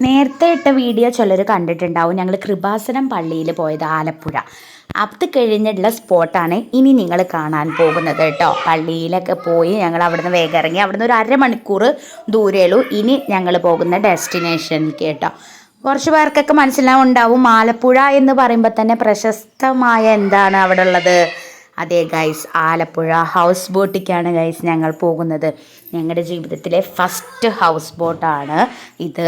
നേരത്തെ ഇട്ട വീഡിയോ ചിലർ കണ്ടിട്ടുണ്ടാവും. ഞങ്ങൾ കൃപാസനം പള്ളിയിൽ പോയത് ആലപ്പുഴ. അത് കഴിഞ്ഞിട്ടുള്ള സ്പോട്ടാണ് ഇനി നിങ്ങൾ കാണാൻ പോകുന്നത് കേട്ടോ. പള്ളിയിലൊക്കെ പോയി ഞങ്ങൾ അവിടുന്ന് വേഗം ഇറങ്ങി അവിടുന്ന് ഒരു അരമണിക്കൂർ ദൂരേയുള്ളൂ ഇനി ഞങ്ങൾ പോകുന്ന ഡെസ്റ്റിനേഷനിലേക്ക് കേട്ടോ. കുറച്ച് പേർക്കൊക്കെ മനസ്സിലാവുണ്ടാവും. ആലപ്പുഴ എന്ന് പറയുമ്പോൾ തന്നെ പ്രശസ്തമായ എന്താണ് അവിടെ ഉള്ളത്? അതെ ഗൈസ് ആലപ്പുഴ ഹൗസ് ബോട്ടിക്കാണ് ഗൈസ് ഞങ്ങൾ പോകുന്നത്. ഞങ്ങളുടെ ജീവിതത്തിലെ ഫസ്റ്റ് ഹൗസ് ബോട്ടാണ് ഇത്.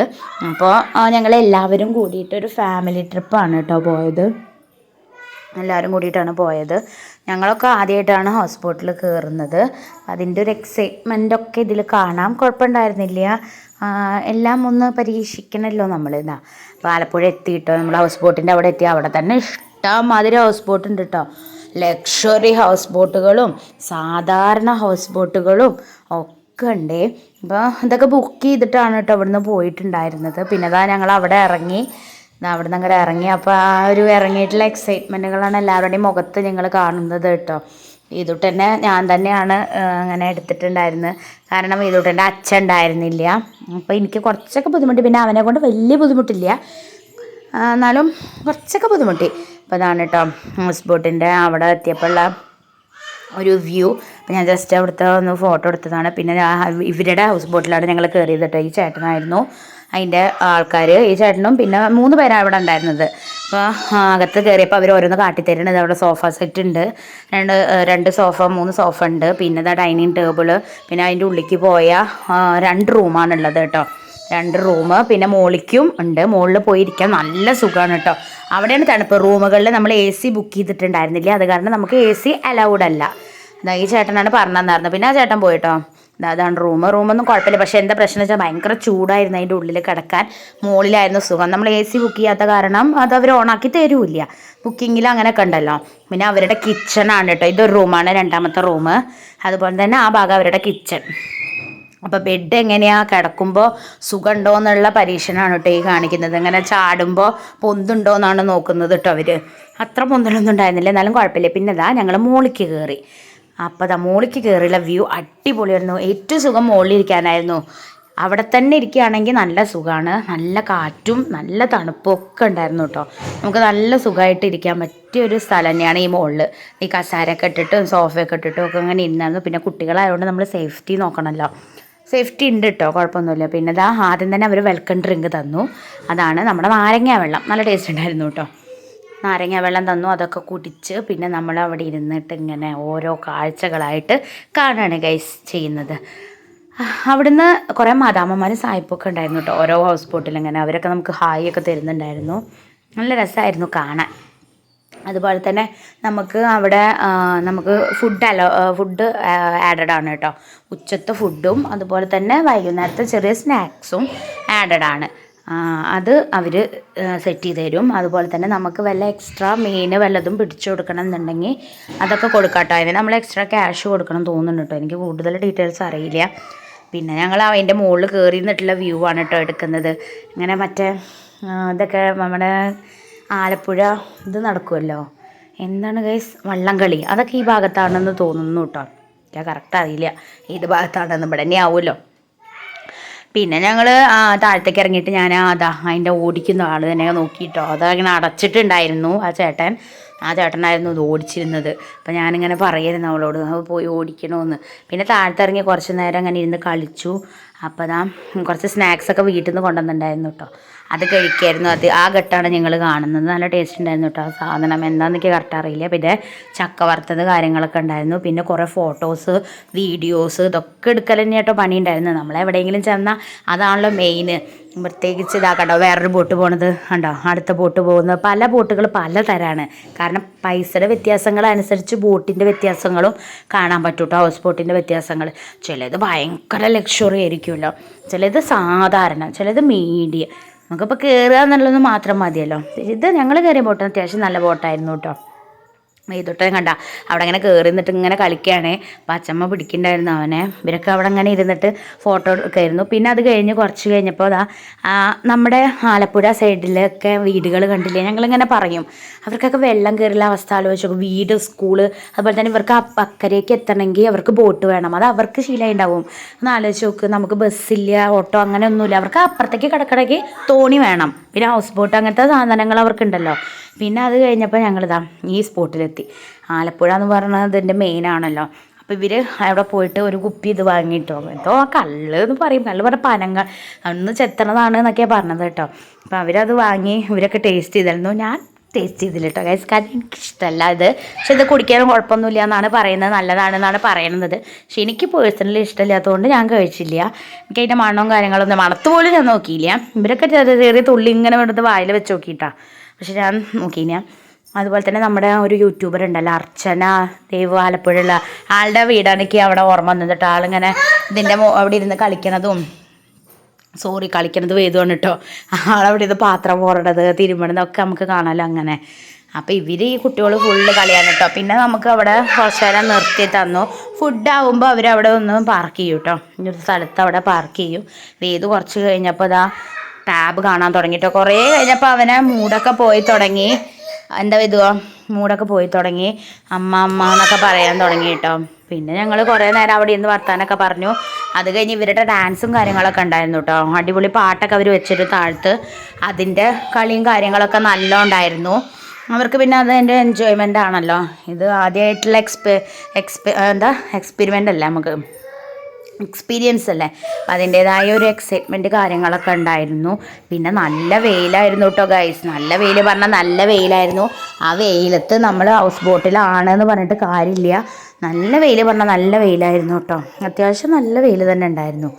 അപ്പോൾ ഞങ്ങൾ എല്ലാവരും കൂടിയിട്ടൊരു ഫാമിലി ട്രിപ്പാണ് കേട്ടോ പോയത്. എല്ലാവരും കൂടിയിട്ടാണ് പോയത്. ഞങ്ങളൊക്കെ ആദ്യമായിട്ടാണ് ഹൗസ് ബോട്ടിൽ കയറുന്നത് അതിന്റെ ഒരു എക്സൈറ്റ്മെന്റ് ഒക്കെ ഇതിൽ കാണാം. കുഴപ്പമുണ്ടായിരുന്നില്ല. എല്ലാം ഒന്ന് പരീക്ഷിക്കണമല്ലോ നമ്മൾ ഇതാ അപ്പോൾ ആലപ്പുഴ എത്തിയിട്ടോ? നമ്മൾ ഹൗസ് ബോട്ടിന്റെ അവിടെ എത്തി. അവിടെ തന്നെ ഇഷ്ടം മാതിരി ഹൗസ് ബോട്ടുണ്ട് കേട്ടോ ലക്ഷറി ഹൗസ് ബോട്ടുകളും സാധാരണ ഹൗസ് ബോട്ടുകളും ഒക്കെ ഉണ്ട് അപ്പോൾ ഇതൊക്കെ ബുക്ക് ചെയ്തിട്ടാണ് കേട്ടോ അവിടുന്ന് പോയിട്ടുണ്ടായിരുന്നത്. പിന്നെ അതാ ഞങ്ങൾ അവിടെ ഇറങ്ങി. ദാ അവിടുന്ന് അങ്ങനെ ഇറങ്ങി. അപ്പോൾ ആ ഒരു ഇറങ്ങിയിട്ടുള്ള എക്സൈറ്റ്മെന്റുകളാണ് എല്ലാവരുടെയും മുഖത്ത് ഞങ്ങൾ കാണുന്നത് കേട്ടോ. ഇതുട്ടന്നെ ഞാൻ തന്നെയാണ് അങ്ങനെ എടുത്തിട്ടുണ്ടായിരുന്നത്. കാരണം ഇതുട്ടന്റെ അച്ഛൻ ഉണ്ടായിരുന്നില്ല. അപ്പോൾ എനിക്ക് കുറച്ചൊക്കെ ബുദ്ധിമുട്ട്. പിന്നെ അവനെ കൊണ്ട് വലിയ ബുദ്ധിമുട്ടില്ല. എന്നാലും കുറച്ചൊക്കെ ബുദ്ധിമുട്ടി. അപ്പോൾ അതാണ് കേട്ടോ ഹൗസ് ബോട്ടിന്റെ അവിടെ എത്തിയപ്പോഴുള്ള ഒരു വ്യൂ. അപ്പോൾ ഞാൻ ജസ്റ്റ് അവിടുത്തെ ഒന്ന് ഫോട്ടോ എടുത്തതാണ്. പിന്നെ ഇവരുടെ ഹൗസ് ബോട്ടിലാണ് ഞങ്ങൾ കയറിയത് കേട്ടോ ഈ ചേട്ടനായിരുന്നു. അതിന്റെ ആൾക്കാർ ഈ ചേട്ടനും പിന്നെ മൂന്ന് പേരാണ് ഇവിടെ ഉണ്ടായിരുന്നത്. അപ്പോൾ അകത്ത് കയറിയപ്പോൾ അവർ ഓരോന്ന് കാട്ടിത്തരുന്നത്. അവിടെ സോഫ സെറ്റ് ഉണ്ട്. രണ്ട് രണ്ട് സോഫ മൂന്ന് സോഫ ഉണ്ട്. പിന്നെ ഇതാ ഡൈനിങ് ടേബിൾ പിന്നെ അതിന്റെ ഉള്ളിലേക്ക് പോയ രണ്ട് റൂമാണുള്ളത് കേട്ടോ രണ്ട് റൂം പിന്നെ മോളിക്കും ഉണ്ട്. മുകളിൽ പോയിരിക്കാൻ നല്ല സുഖമാണ് കേട്ടോ. അവിടെയാണ് തണുപ്പ്. റൂമുകളിൽ നമ്മൾ എ സി ബുക്ക് ചെയ്തിട്ടുണ്ടായിരുന്നില്ല? അത് കാരണം നമുക്ക് എ സി അലൗഡ് അല്ല. ഈ ചേട്ടനാണ് പറഞ്ഞതെന്നായിരുന്നു. പിന്നെ ആ ചേട്ടൻ പോയിട്ടോ? അതാണ് റൂം. റൂമൊന്നും കുഴപ്പമില്ല. പക്ഷേ എന്താ പ്രശ്നം വെച്ചാൽ ഭയങ്കര ചൂടായിരുന്നു അതിന്റെ ഉള്ളിൽ കിടക്കാൻ. മുകളിലായിരുന്നു സുഖം. നമ്മൾ എ സി ബുക്ക് ചെയ്യാത്ത കാരണം അത് അവർ ഓണാക്കി തരൂല്ല. ബുക്കിങ്ങിൽ അങ്ങനെയൊക്കെ ഉണ്ടല്ലോ. പിന്നെ അവരുടെ കിച്ചണാണ് കേട്ടോ. ഇതൊരു റൂമാണ് രണ്ടാമത്തെ റൂം അതുപോലെ തന്നെ ആ ഭാഗം അവരുടെ കിച്ചൺ അപ്പോൾ ബെഡ് എങ്ങനെയാ കിടക്കുമ്പോൾ സുഖമുണ്ടോ എന്നുള്ള പരീക്ഷണമാണ് കേട്ടോ ഈ കാണിക്കുന്നത്. ഇങ്ങനെ ചാടുമ്പോൾ പൊന്തുണ്ടോ എന്നാണ് നോക്കുന്നത് കേട്ടോ അവർ അത്ര പൊന്തലൊന്നും ഉണ്ടായിരുന്നില്ല. എന്നാലും കുഴപ്പമില്ല. പിന്നെ ഇതാ ഞങ്ങൾ മോളിക്ക് കയറി അപ്പോൾ അതാ മോളിക്ക് കയറിയുള്ള വ്യൂ അടിപൊളിയായിരുന്നു. ഏറ്റവും സുഖം മുകളിലിരിക്കാനായിരുന്നു അവിടെ തന്നെ ഇരിക്കുകയാണെങ്കിൽ നല്ല സുഖമാണ്. നല്ല കാറ്റും നല്ല തണുപ്പും ഒക്കെ ഉണ്ടായിരുന്നു കേട്ടോ നമുക്ക് നല്ല സുഖമായിട്ട് ഇരിക്കാൻ പറ്റിയ ഒരു സ്ഥലം തന്നെയാണ് ഈ മുകളിൽ ഈ കസാരയൊക്കെ ഇട്ടിട്ടും സോഫയൊക്കെ ഇട്ടിട്ടും ഒക്കെ അങ്ങനെ ഇരുന്നായിരുന്നു. പിന്നെ കുട്ടികളായതുകൊണ്ട് നമ്മൾ സേഫ്റ്റി നോക്കണമല്ലോ. സേഫ്റ്റി ഉണ്ട് കേട്ടോ കുഴപ്പമൊന്നുമില്ല. പിന്നെ ഇതാ ആദ്യം തന്നെ അവർ വെൽക്കം ഡ്രിങ്ക് തന്നു. അതാണ് നമ്മുടെ നാരങ്ങ വെള്ളം. നല്ല ടേസ്റ്റ് ഉണ്ടായിരുന്നു കേട്ടോ. നാരങ്ങ വെള്ളം തന്നു അതൊക്കെ കുടിച്ച് പിന്നെ നമ്മൾ അവിടെ ഇരുന്നിട്ട് ഇങ്ങനെ ഓരോ കാഴ്ചകളായിട്ട് കാണുകയാണ് ഗൈസ് ചെയ്യുന്നത്. അവിടുന്ന് കുറേ മാതാമ്മമാരും സായിപ്പൊക്കെ ഉണ്ടായിരുന്നു കേട്ടോ. ഓരോ ഹൗസ് ബോട്ടിൽ ഇങ്ങനെ അവരൊക്കെ നമുക്ക് ഹായ് ഒക്കെ തരുന്നുണ്ടായിരുന്നു. നല്ല രസമായിരുന്നു കാണാൻ. അതുപോലെ തന്നെ നമുക്ക് അവിടെ നമുക്ക് ഫുഡ് അലോ ഫുഡ് ആഡഡ് ആണ് കേട്ടോ. ഉച്ചത്തെ ഫുഡും അതുപോലെ തന്നെ വൈകുന്നേരത്തെ ചെറിയ സ്നാക്സും ആഡഡ് ആണ്. അത് അവർ സെറ്റ് ചെയ്ത് തരും. അതുപോലെ തന്നെ നമുക്ക് വല്ല എക്സ്ട്രാ മീൻ വല്ലതും പിടിച്ചു കൊടുക്കണം എന്നുണ്ടെങ്കിൽ അതൊക്കെ കൊടുക്കാം കേട്ടോ. അതിന് നമ്മൾ എക്സ്ട്രാ ക്യാഷ് കൊടുക്കണം തോന്നുന്നുണ്ട് കേട്ടോ. എനിക്ക് കൂടുതൽ ഡീറ്റെയിൽസ് അറിയില്ല. പിന്നെ ഞങ്ങൾ അതിന്റെ മുകളിൽ കയറി നിന്നിട്ടുള്ള വ്യൂ ആണ് കേട്ടോ എടുക്കുന്നത്. ഇങ്ങനെ മറ്റേ ഇതൊക്കെ നമ്മുടെ ആലപ്പുഴ ഇത് നടക്കുമല്ലോ എന്താണ് ഗൈസ് വള്ളംകളി. അതൊക്കെ ഈ ഭാഗത്താണെന്ന് തോന്നുന്നു കേട്ടോ ഞാൻ കറക്റ്റ് അറിയില്ല. ഏത് ഭാഗത്താണെന്ന് ഇവിടെ തന്നെ ആവുമല്ലോ. പിന്നെ ഞങ്ങൾ താഴത്തേക്ക് ഇറങ്ങിയിട്ട് ഞാൻ അതാ അതിന്റെ ഓടിക്കുന്ന ആൾ തന്നെ നോക്കിയിട്ടോ അതങ്ങനെ അടച്ചിട്ടുണ്ടായിരുന്നു ആ ചേട്ടൻ. ആ ചേട്ടനായിരുന്നു ഇത് ഓടിച്ചിരുന്നത്. അപ്പം ഞാനിങ്ങനെ പറയായിരുന്നു അവളോട് "അത് പോയി ഓടിക്കണമെന്ന് പിന്നെ താഴത്തിറങ്ങി കുറച്ച് നേരം അങ്ങനെ ഇരുന്ന് കളിച്ചു. അപ്പോൾ അതാ കുറച്ച് സ്നാക്സൊക്കെ വീട്ടിൽ നിന്ന് കൊണ്ടുവന്നിട്ടുണ്ടായിരുന്നു കേട്ടോ അത് കഴിക്കായിരുന്നു. അത് ആ ഘട്ടമാണ് ഞങ്ങൾ കാണുന്നത്. നല്ല ടേസ്റ്റ് ഉണ്ടായിരുന്നു കേട്ടോ ആ സാധനം. എന്താണെന്ന് എനിക്ക് കറക്റ്റ് അറിയില്ല. പിന്നെ ചക്ക വറുത്തത് കാര്യങ്ങളൊക്കെ ഉണ്ടായിരുന്നു. പിന്നെ കുറേ ഫോട്ടോസ് വീഡിയോസ് ഇതൊക്കെ എടുക്കൽ തന്നെ കേട്ടോ പണി ഉണ്ടായിരുന്നു. നമ്മളെവിടെയെങ്കിലും ചെന്നാൽ അതാണല്ലോ മെയിൻ പ്രത്യേകിച്ച് ഇതാ കണ്ടോ വേറൊരു ബോട്ട് പോണത്. കണ്ടോ അടുത്ത ബോട്ട് പോകുന്നത്. പല ബോട്ടുകൾ പല തരമാണ് കാരണം പൈസയുടെ വ്യത്യാസങ്ങൾ അനുസരിച്ച് ബോട്ടിന്റെ വ്യത്യാസങ്ങളും കാണാൻ പറ്റും കേട്ടോ ഹൗസ് ബോട്ടിന്റെ വ്യത്യാസങ്ങൾ ചിലത് ഭയങ്കര ലക്ഷറി ആയിരിക്കുമല്ലോ. ചിലത് സാധാരണ ചിലത് മീഡിയം നമുക്കിപ്പോൾ കയറുക എന്നുള്ളത് മാത്രം മതിയല്ലോ. ഇത് ഞങ്ങൾ കയറിയ ബോട്ട് അത്യാവശ്യം നല്ല ബോട്ടായിരുന്നു കേട്ടോ. മെയ്തൊട്ടൻ കണ്ട. അവിടെ ഇങ്ങനെ കയറി നിന്നിട്ട് ഇങ്ങനെ കളിക്കുകയാണ് അപ്പം അച്ചമ്മ പിടിക്കണ്ടായിരുന്നു അവനെ. ഇവരൊക്കെ അവിടെ ഇങ്ങനെ ഇരുന്നിട്ട് ഫോട്ടോ എടുക്കായിരുന്നു. പിന്നെ അത് കഴിഞ്ഞ് കുറച്ച് കഴിഞ്ഞപ്പോൾ അതാ നമ്മുടെ ആലപ്പുഴ സൈഡിലൊക്കെ വീടുകൾ കണ്ടില്ലേ? ഞങ്ങളിങ്ങനെ പറയും. അവർക്കൊക്കെ വെള്ളം കയറില്ല അവസ്ഥ ആലോചിച്ചു വീട് സ്കൂൾ അതുപോലെ തന്നെ ഇവർക്ക് അക്കരയ്ക്ക് എത്തണമെങ്കിൽ അവർക്ക് ബോട്ട് വേണം. അത് അവർക്ക് ശീലമായി ഉണ്ടാവും. ഒന്ന് ആലോചിച്ച് നോക്ക്. നമുക്ക് ബസ്സില്ല ഓട്ടോ അങ്ങനെ ഒന്നുമില്ല അവർക്ക് അപ്പുറത്തേക്ക് കിടക്കണമെങ്കിൽ തോണി വേണം. പിന്നെ ഹൗസ് ബോട്ട് അങ്ങനത്തെ സാധനങ്ങൾ അവർക്കുണ്ടല്ലോ. പിന്നെ അത് കഴിഞ്ഞപ്പോൾ ഞങ്ങളിതാ ഈ സ്പോട്ടിലെത്തി. ആലപ്പുഴ എന്ന് പറയുന്നത് ഇതിന്റെ മെയിൻ ആണല്ലോ. അപ്പോൾ ഇവർ അവിടെ പോയിട്ട് ഒരു കുപ്പി ഇത് വാങ്ങിയിട്ടോ എന്തോ കല്ല് എന്ന് പറയും. കല്ല് പറഞ്ഞ പനങ്ങൾ. അന്ന് ചെത്തണതാണ് എന്നൊക്കെയാണ് പറഞ്ഞത് കേട്ടോ. അപ്പോൾ അവരത് വാങ്ങി ഇവരൊക്കെ ടേസ്റ്റ് ചെയ്തായിരുന്നു ഞാൻ ടേസ്റ്റ് ചെയ്തില്ല കേട്ടോ ഗൈസ് കാരണം എനിക്കിഷ്ടമല്ല അത്. പക്ഷെ ഇത് കുടിക്കാനും കുഴപ്പമൊന്നുമില്ല എന്നാണ് പറയുന്നത്. നല്ലതാണെന്നാണ് പറയുന്നത്. പക്ഷെ എനിക്ക് പേഴ്സണലി ഇഷ്ടമില്ലാത്തതുകൊണ്ട് ഞാൻ കഴിച്ചില്ല. എനിക്ക് അതിന്റെ മണവും കാര്യങ്ങളൊന്നും മണത്ത് പോലും ഞാൻ നോക്കിയില്ല. ഇവരൊക്കെ ചെറിയ ചെറിയ തുള്ളി ഇങ്ങനെ വേണ്ടത് വായിൽ വെച്ച് നോക്കിയിട്ടാ. പക്ഷെ ഞാൻ നോക്കിയില്ല. അതുപോലെ തന്നെ നമ്മുടെ ഒരു യൂട്യൂബർ ഉണ്ടല്ലോ അർച്ചന ദേവ് ആലപ്പുഴയുള്ള ആളുടെ വീടാണ് എനിക്ക് അവിടെ ഓർമ്മ വന്നത് കേട്ടോ. ആളിങ്ങനെ ഇതിന്റെ അവിടെ ഇരുന്ന് കളിക്കണതും സോറി കളിക്കണത് വേദമാണ് കേട്ടോ ആളവിടെ ഇത് പാത്രം പോറണത് തിരുമണത് ഒക്കെ നമുക്ക് കാണാമല്ലോ അങ്ങനെ. അപ്പോൾ ഇവർ ഈ കുട്ടികൾ ഫുള്ള് കളിയാണ് കേട്ടോ പിന്നെ നമുക്ക് അവിടെ കുറച്ച് നിർത്തി തന്നു. ഫുഡ് ആകുമ്പോൾ അവരവിടെ ഒന്ന് പാർക്ക് ചെയ്യും കേട്ടോ ഒരു സ്ഥലത്ത് അവിടെ പാർക്ക് ചെയ്യും. വേദ് കുറച്ച് കഴിഞ്ഞപ്പോൾ ഇതാ ടാബ് കാണാൻ തുടങ്ങി കേട്ടോ കുറേ കഴിഞ്ഞപ്പോൾ അവനെ മൂടൊക്കെ പോയി തുടങ്ങി. എന്താ ഇതുവോ മൂടൊക്കെ പോയി തുടങ്ങി. അമ്മ അമ്മ എന്നൊക്കെ പറയാൻ തുടങ്ങി കേട്ടോ പിന്നെ ഞങ്ങൾ കുറേ നേരം അവിടെ ഇരുന്ന് വർത്താനൊക്കെ പറഞ്ഞു. അത് കഴിഞ്ഞ് ഇവരുടെ ഡാൻസും കാര്യങ്ങളൊക്കെ ഉണ്ടായിരുന്നു കേട്ടോ അടിപൊളി പാട്ടൊക്കെ അവർ വെച്ചിട്ട് താഴ്ത്ത് അതിന്റെ കളിയും കാര്യങ്ങളൊക്കെ നല്ല ഉണ്ടായിരുന്നു. അവർക്ക് പിന്നെ അത് എന്റെ എൻജോയ്മെന്റ് ആണല്ലോ. ഇത് ആദ്യമായിട്ടുള്ള എക്സ്പെ എക്സ്പെ എന്താ എക്സ്പെരിമെന്റ് അല്ല നമുക്ക്. എക്സ്പീരിയൻസ് അല്ലേ? അപ്പം അതിന്റേതായ ഒരു എക്സൈറ്റ്മെന്റ് കാര്യങ്ങളൊക്കെ ഉണ്ടായിരുന്നു. പിന്നെ നല്ല വെയിലായിരുന്നു കേട്ടോ ഗൈസ് നല്ല വെയിൽ പറഞ്ഞാൽ നല്ല വെയിലായിരുന്നു. ആ വെയിലത്ത് നമ്മൾ ഹൗസ് ബോട്ടിലാണെന്ന് പറഞ്ഞിട്ട് കാര്യമില്ല. നല്ല വെയിൽ പറഞ്ഞാൽ നല്ല വെയിലായിരുന്നു കേട്ടോ അത്യാവശ്യം നല്ല വെയിൽ തന്നെ ഉണ്ടായിരുന്നു.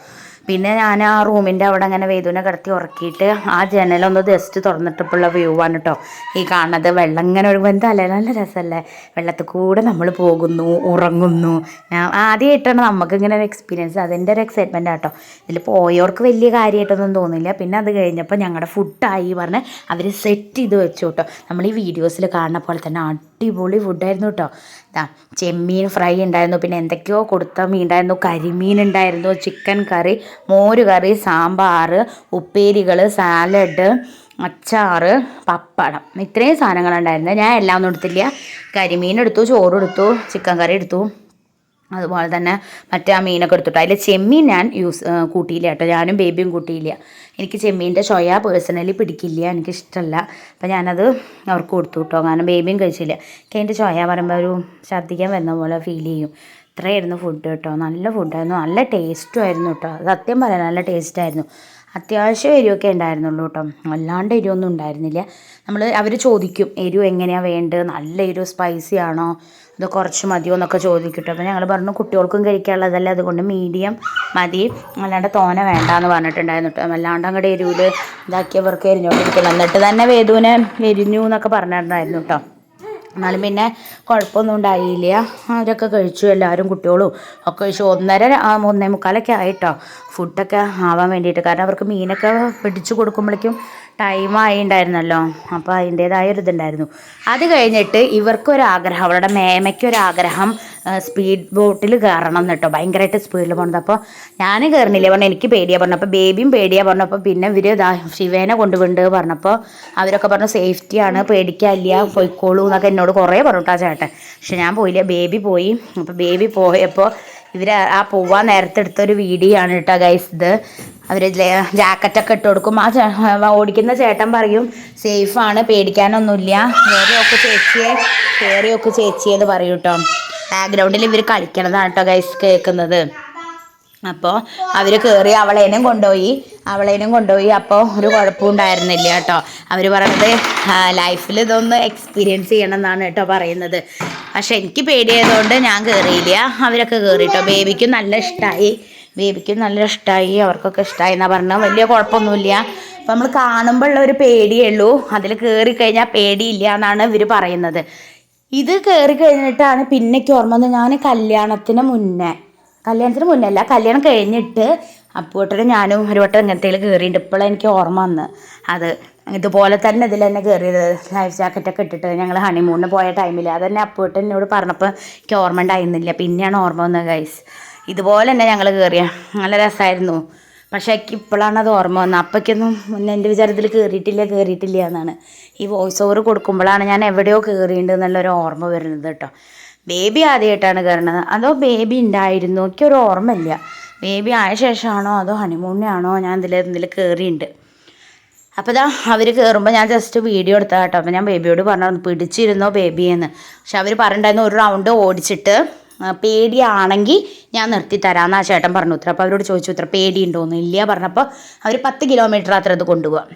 പിന്നെ ഞാൻ ആ റൂമിന്റെ അവിടെ അങ്ങനെ വേദുവിനെ കിടത്തി ഉറക്കിയിട്ട് ആ ജനലൊന്ന് ജസ്റ്റ് തുറന്നിട്ടപ്പോഴുള്ള വ്യൂ ആണ് കേട്ടോ ഈ കാണുന്നത് വെള്ളം ഇങ്ങനെ ഒഴുകുമ്പോൾ എന്തല്ലേ നല്ല രസമല്ലേ? വെള്ളത്തിൽ കൂടെ നമ്മൾ പോകുന്നു ഉറങ്ങുന്നു. ഞാൻ ആദ്യമായിട്ടാണ് നമുക്ക് ഇങ്ങനെ ഒരു എക്സ്പീരിയൻസ് അതിന്റെ ഒരു എക്സൈറ്റ്മെന്റ് ആട്ടോ ഇതിൽ പോയവർക്ക് വലിയ കാര്യമായിട്ടൊന്നും തോന്നില്ല പിന്നെ അത് കഴിഞ്ഞപ്പോൾ ഞങ്ങളുടെ ഫുഡായി പറഞ്ഞ് അവർ സെറ്റ് ചെയ്ത് വെച്ചു കേട്ടോ നമ്മൾ ഈ വീഡിയോസിൽ കാണുന്ന പോലെ തന്നെ അടിപൊളി ഫുഡായിരുന്നു കേട്ടോ ഇതാ ചെമ്മീൻ ഫ്രൈ ഉണ്ടായിരുന്നു. പിന്നെ എന്തൊക്കെയോ കൊടുത്ത മീൻ ഉണ്ടായിരുന്നു. കരിമീൻ ഉണ്ടായിരുന്നു. Chicken curry. മോര് കറി സാമ്പാർ ഉപ്പേരികൾ സാലഡ് അച്ചാർ പപ്പടം. ഇത്രയും സാധനങ്ങളുണ്ടായിരുന്നു. ഞാൻ എല്ലാം ഒന്നും എടുത്തില്ല. കരിമീൻ എടുത്തു ചോറ് എടുത്തു ചിക്കൻ കറി എടുത്തു. അതുപോലെ തന്നെ മറ്റേ ആ മീനൊക്കെ എടുത്തിട്ട്. അതിൽ ചെമ്മീൻ ഞാൻ യൂസ് കൂട്ടിയില്ല കേട്ടോ. ഞാനും ബേബിയും കൂട്ടിയില്ല. എനിക്ക് ചെമ്മീന്റെ ചൊയ പേഴ്സണലി പിടിക്കില്ല. എനിക്കിഷ്ടമല്ല അപ്പം ഞാനത് അവർക്ക് കൊടുത്തു കേട്ടോ. കാരണം ബേബിയും കഴിച്ചില്ല. എനിക്ക് അതിന്റെ ചൊയ പറയുമ്പോൾ ഒരു ഛർദ്ദിക്കാൻ വരുന്ന പോലെ ഫീൽ ചെയ്യും. ഇത്രയായിരുന്നു ഫുഡ് കേട്ടോ. നല്ല ഫുഡായിരുന്നു നല്ല ടേസ്റ്റും ആയിരുന്നു കേട്ടോ. സത്യം പറയാൻ നല്ല ടേസ്റ്റായിരുന്നു അത്യാവശ്യം എരിവൊക്കെ ഉണ്ടായിരുന്നുള്ളൂ കേട്ടോ. അല്ലാണ്ട് എരിവൊന്നും ഉണ്ടായിരുന്നില്ല. നമ്മൾ അവർ ചോദിക്കും എരിവ് എങ്ങനെയാണ് വേണ്ടത്? നല്ല എരിവ് സ്പൈസി ആണോ? അത് കുറച്ച് മതിയോ? എന്നൊക്കെ ചോദിക്കും കേട്ടോ. അപ്പോൾ ഞങ്ങൾ പറഞ്ഞു കുട്ടികൾക്കും കഴിക്കാനുള്ളതല്ല? അതുകൊണ്ട് മീഡിയം മതി. അല്ലാണ്ട് തോന വേണ്ട എന്ന് പറഞ്ഞിട്ടുണ്ടായിരുന്നു കേട്ടോ. അല്ലാണ്ട് അങ്ങോട്ട് എരിവിൽ ഇതാക്കിയവർക്ക് എരിഞ്ഞോണ്ടിരിക്കണം എന്നിട്ട് തന്നെ വേദുവിനെ എരിഞ്ഞു എന്നൊക്കെ പറഞ്ഞിട്ടുണ്ടായിരുന്നു കേട്ടോ. എന്നാലും പിന്നെ കുഴപ്പമൊന്നും ഉണ്ടായില്ല. അവരൊക്കെ കഴിച്ചു എല്ലാവരും കുട്ടികളും ഒക്കെ കഴിച്ചു. ഒന്നര ഒന്നേ മുക്കാലൊക്കെ ആയിട്ടോ. ഫുഡൊക്കെ ആവാൻ വേണ്ടിയിട്ട്. കാരണം അവർക്ക് മീനൊക്കെ പിടിച്ചു കൊടുക്കുമ്പോഴേക്കും ടൈമായി ഉണ്ടായിരുന്നല്ലോ അപ്പോൾ അതിന്റേതായ ഒരു ഇതുണ്ടായിരുന്നു അത് കഴിഞ്ഞിട്ട് ഇവർക്കൊരാഗ്രഹം അവളുടെ മേമയ്ക്കൊരാഗ്രഹം സ്പീഡ് ബോട്ടിൽ കയറണം എന്നിട്ടോ കേട്ടോ ഭയങ്കരമായിട്ട് സ്പീഡിൽ പോകുന്നത് അപ്പോൾ ഞാൻ കയറുന്നില്ല പറഞ്ഞു എനിക്ക് പേടിയാണ് പറഞ്ഞു. അപ്പോൾ ബേബിയും പേടിയാണ് പറഞ്ഞപ്പോൾ പിന്നെ ഇവർ ഇതാ ശിവേനെ കൊണ്ടുപോണ്ട് പറഞ്ഞപ്പോൾ അവരൊക്കെ പറഞ്ഞു സേഫ്റ്റിയാണ് പേടിക്കാനില്ല. പോയിക്കോളൂ എന്നൊക്കെ എന്നോട് കുറേ പറഞ്ഞിട്ടാ ചേട്ടൻ. പക്ഷെ ഞാൻ പോയില്ല. ബേബി പോയി. അപ്പോൾ ബേബി പോയപ്പോൾ ഇവർ ആ പോവാൻ നേരത്തെ എടുത്തൊരു വീഡിയോ ആണ് കേട്ടോ ഗൈസ് ഇത്. അവർ ജാക്കറ്റൊക്കെ ഇട്ട് കൊടുക്കും. ആ ഓടിക്കുന്ന ചേട്ടൻ പറയും സേഫാണ് പേടിക്കാനൊന്നുമില്ല. കയറിയൊക്കെ ചേച്ചിയെ. കയറിയൊക്കെ ചേച്ചിയെന്ന് പറയും കേട്ടോ ബാക്ക്ഗ്രൗണ്ടിൽ ഇവർ കളിക്കണതാണ് കേട്ടോ ഗൈസ് കേൾക്കുന്നത്. അപ്പോൾ അവർ കയറി അവളേനും കൊണ്ടുപോയി അവളേനും കൊണ്ടുപോയി. അപ്പോൾ ഒരു കുഴപ്പവും ഉണ്ടായിരുന്നില്ല കേട്ടോ അവർ പറയുന്നത് ലൈഫിൽ ഇതൊന്ന് എക്സ്പീരിയൻസ് ചെയ്യണം എന്നാണ് കേട്ടോ പറയുന്നത്. പക്ഷെ എനിക്ക് പേടിയായതുകൊണ്ട് ഞാൻ കയറിയില്ല അവരൊക്കെ കയറി കേട്ടോ ബേബിക്കും നല്ല ഇഷ്ടമായി ബേബിക്കും നല്ല ഇഷ്ടമായി അവർക്കൊക്കെ ഇഷ്ടമായി എന്നാ പറഞ്ഞാൽ വലിയ കുഴപ്പമൊന്നുമില്ല. അപ്പം നമ്മൾ കാണുമ്പോഴുള്ള ഒരു പേടിയേ ഉള്ളൂ. അതിൽ കയറി കഴിഞ്ഞാൽ പേടിയില്ല എന്നാണ് ഇവർ പറയുന്നത്. ഇത് കയറി കഴിഞ്ഞിട്ടാണ് പിന്നേക്ക് ഓർമ്മ വന്നത്. ഞാൻ കല്യാണത്തിന് മുന്നേ കല്യാണത്തിന് മുന്നേ അല്ല കല്യാണം കഴിഞ്ഞിട്ട് അപ്പൂട്ടനും ഞാനും ഒരു വട്ടം കയറിയിട്ട് ഇപ്പോഴാണ് എനിക്ക് ഓർമ്മ വന്ന്. അത് ഇതുപോലെ തന്നെ ഇതിൽ തന്നെ കയറിയത് ലൈഫ് ജാക്കറ്റൊക്കെ ഇട്ടിട്ട് ഞങ്ങൾ ഹണിമൂണിന് പോയ ടൈമിൽ അത് തന്നെ അപ്പോട്ട് എന്നോട് പറഞ്ഞപ്പോൾ എനിക്ക് ഓർമ്മ ഉണ്ടായിരുന്നില്ല. പിന്നെയാണ് ഓർമ്മ വന്നത് ഗൈസ് ഇതുപോലെ തന്നെ ഞങ്ങൾ കയറിയ നല്ല രസമായിരുന്നു പക്ഷേ എനിക്ക് ഇപ്പോഴാണ് ഓർമ്മ വന്നത്. അപ്പോഴേക്കൊന്നും മുന്നേ എന്റെ വിചാരത്തിൽ കയറിയിട്ടില്ല കയറിയിട്ടില്ല എന്നാണ്. ഈ വോയിസ് ഓവർ കൊടുക്കുമ്പോഴാണ് ഞാൻ എവിടെയോ കയറിയിട്ടുണ്ട് എന്നുള്ളൊരു ഓർമ്മ വരുന്നത് കേട്ടോ. ബേബി ആദ്യമായിട്ടാണ് കയറണത് അതോ ബേബി ഉണ്ടായിരുന്നു? എനിക്കൊരു ഓർമ്മയില്ല. ബേബി ആയ ശേഷമാണോ? അതോ ഹണിമൂണിനാണോ ഞാൻ ഇതിൽ ഇതിൽ കയറിയിട്ടുണ്ട് അപ്പോൾ ഇതാ അവർ കയറുമ്പോൾ ഞാൻ ജസ്റ്റ് വീഡിയോ എടുത്താൽ അപ്പോൾ ഞാൻ ബേബിയോട് പറഞ്ഞു പിടിച്ചിരുന്നോ ബേബിയെന്ന് പക്ഷെ അവർ പറഞ്ഞിട്ടുണ്ടായിരുന്നു ഒരു റൗണ്ട് ഓടിച്ചിട്ട് പേടിയാണെങ്കിൽ ഞാൻ നിർത്തി തരാമെന്ന് ആ ചേട്ടൻ പറഞ്ഞു ഉത്തരം. അപ്പോൾ അവരോട് ചോദിച്ചു ഉത്തരം പേടിയുണ്ടോന്ന്? ഇല്ല പറഞ്ഞപ്പോൾ അവർ പത്ത് കിലോമീറ്റർ അത്ര ഇത് കൊണ്ടുപോകാം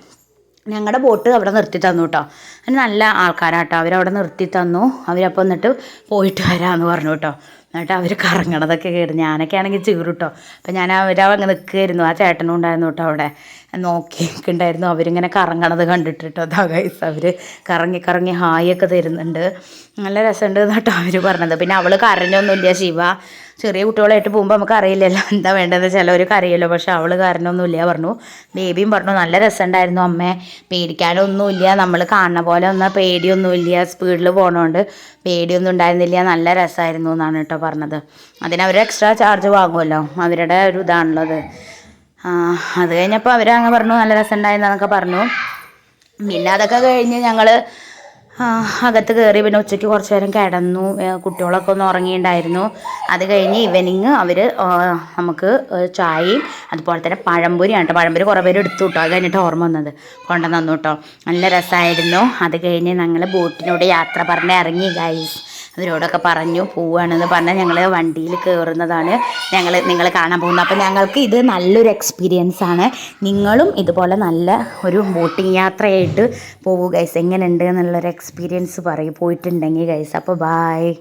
ഞങ്ങളുടെ ബോട്ട് അവിടെ നിർത്തി തന്നു കേട്ടോ അതിന് നല്ല ആൾക്കാരാട്ടോ. അവരവിടെ നിർത്തി തന്നു. അവരപ്പോൾ എന്നിട്ട് പോയിട്ട് വരാമെന്ന് പറഞ്ഞു കേട്ടോ എന്നിട്ട് അവർ കറങ്ങണതൊക്കെ കേട്ടു ഞാനൊക്കെ ആണെങ്കിൽ ചീറും കേട്ടോ അപ്പം ഞാൻ അവരവിടെ നിൽക്കുമായിരുന്നു ആ ചേട്ടനും ഉണ്ടായിരുന്നു കേട്ടോ അവിടെ. നോക്കി ഉണ്ടായിരുന്നു അവരിങ്ങനെ കറങ്ങണത് കണ്ടിട്ട് കേട്ടോ അതാ ഗൈസ് അവർ കറങ്ങി കറങ്ങി ഹായൊക്കെ തരുന്നുണ്ട്. നല്ല രസമുണ്ട് എന്നിട്ടോ അവർ പറഞ്ഞത്. പിന്നെ അവൾ കരഞ്ഞൊന്നുമില്ല ശിവ. ചെറിയ കുട്ടികളായിട്ട് പോകുമ്പോൾ നമുക്ക് അറിയില്ലല്ലോ എന്താ വേണ്ടതെന്ന് ചിലവർ കരയല്ലോ. പക്ഷെ അവൾ കരഞ്ഞൊന്നുമില്ല പറഞ്ഞു. ബേബിയും പറഞ്ഞു നല്ല രസമുണ്ടായിരുന്നു അമ്മേ. പേടിക്കാനൊന്നുമില്ല. നമ്മൾ കാണുന്ന പോലെ ഒന്നും പേടിയൊന്നുമില്ല. സ്പീഡിൽ പോകണോണ്ട് പേടിയൊന്നും ഉണ്ടായിരുന്നില്ല. നല്ല രസമായിരുന്നു എന്നാണ് കേട്ടോ പറഞ്ഞത്. അതിനവർ എക്സ്ട്രാ ചാർജ് വാങ്ങുമല്ലോ. അവരുടെ ഒരു ഇതാണല്ലോ അത് കഴിഞ്ഞപ്പോൾ അവരങ്ങ് പറഞ്ഞു നല്ല രസമുണ്ടായെന്നൊക്കെ പറഞ്ഞു. പിന്നെ അതൊക്കെ കഴിഞ്ഞ് ഞങ്ങൾ അകത്ത് കയറി പിന്നെ ഉച്ചയ്ക്ക് കുറച്ച് നേരം കിടന്നു. കുട്ടികളൊക്കെ ഒന്ന് ഉറങ്ങിയിട്ടുണ്ടായിരുന്നു. അത് കഴിഞ്ഞ് ഈവനിങ് അവർ നമുക്ക് ചായയും അതുപോലെ തന്നെ പഴംപൊരിയാണ് കേട്ടോ പഴംപൊരി കുറേ പേര് എടുത്തു കേട്ടോ അത് കഴിഞ്ഞിട്ട് ഓർമ്മ വന്നത്. കൊണ്ടുവന്നു കേട്ടോ നല്ല രസമായിരുന്നു. അത് കഴിഞ്ഞ് ഞങ്ങൾ ബോട്ടിനോട് യാത്ര പറഞ്ഞ് ഇറങ്ങി ഗൈസ് അവരോടൊക്കെ പറഞ്ഞു പോവുകയാണെന്ന് പറഞ്ഞാൽ ഞങ്ങൾ വണ്ടിയിൽ കയറുന്നതാണ് ഞങ്ങൾ നിങ്ങൾ കാണാൻ പോകുന്നത്. അപ്പോൾ ഞങ്ങൾക്ക് ഇത് നല്ലൊരു എക്സ്പീരിയൻസ് ആണ്. നിങ്ങളും ഇതുപോലെ നല്ല ഒരു ബോട്ടിങ് യാത്രയായിട്ട് പോവുക ഗൈസ് എങ്ങനെയുണ്ട് എന്നുള്ളൊരു എക്സ്പീരിയൻസ് പറയും. പോയിട്ടുണ്ടെങ്കിൽ ഗൈസ് അപ്പോൾ ബായ്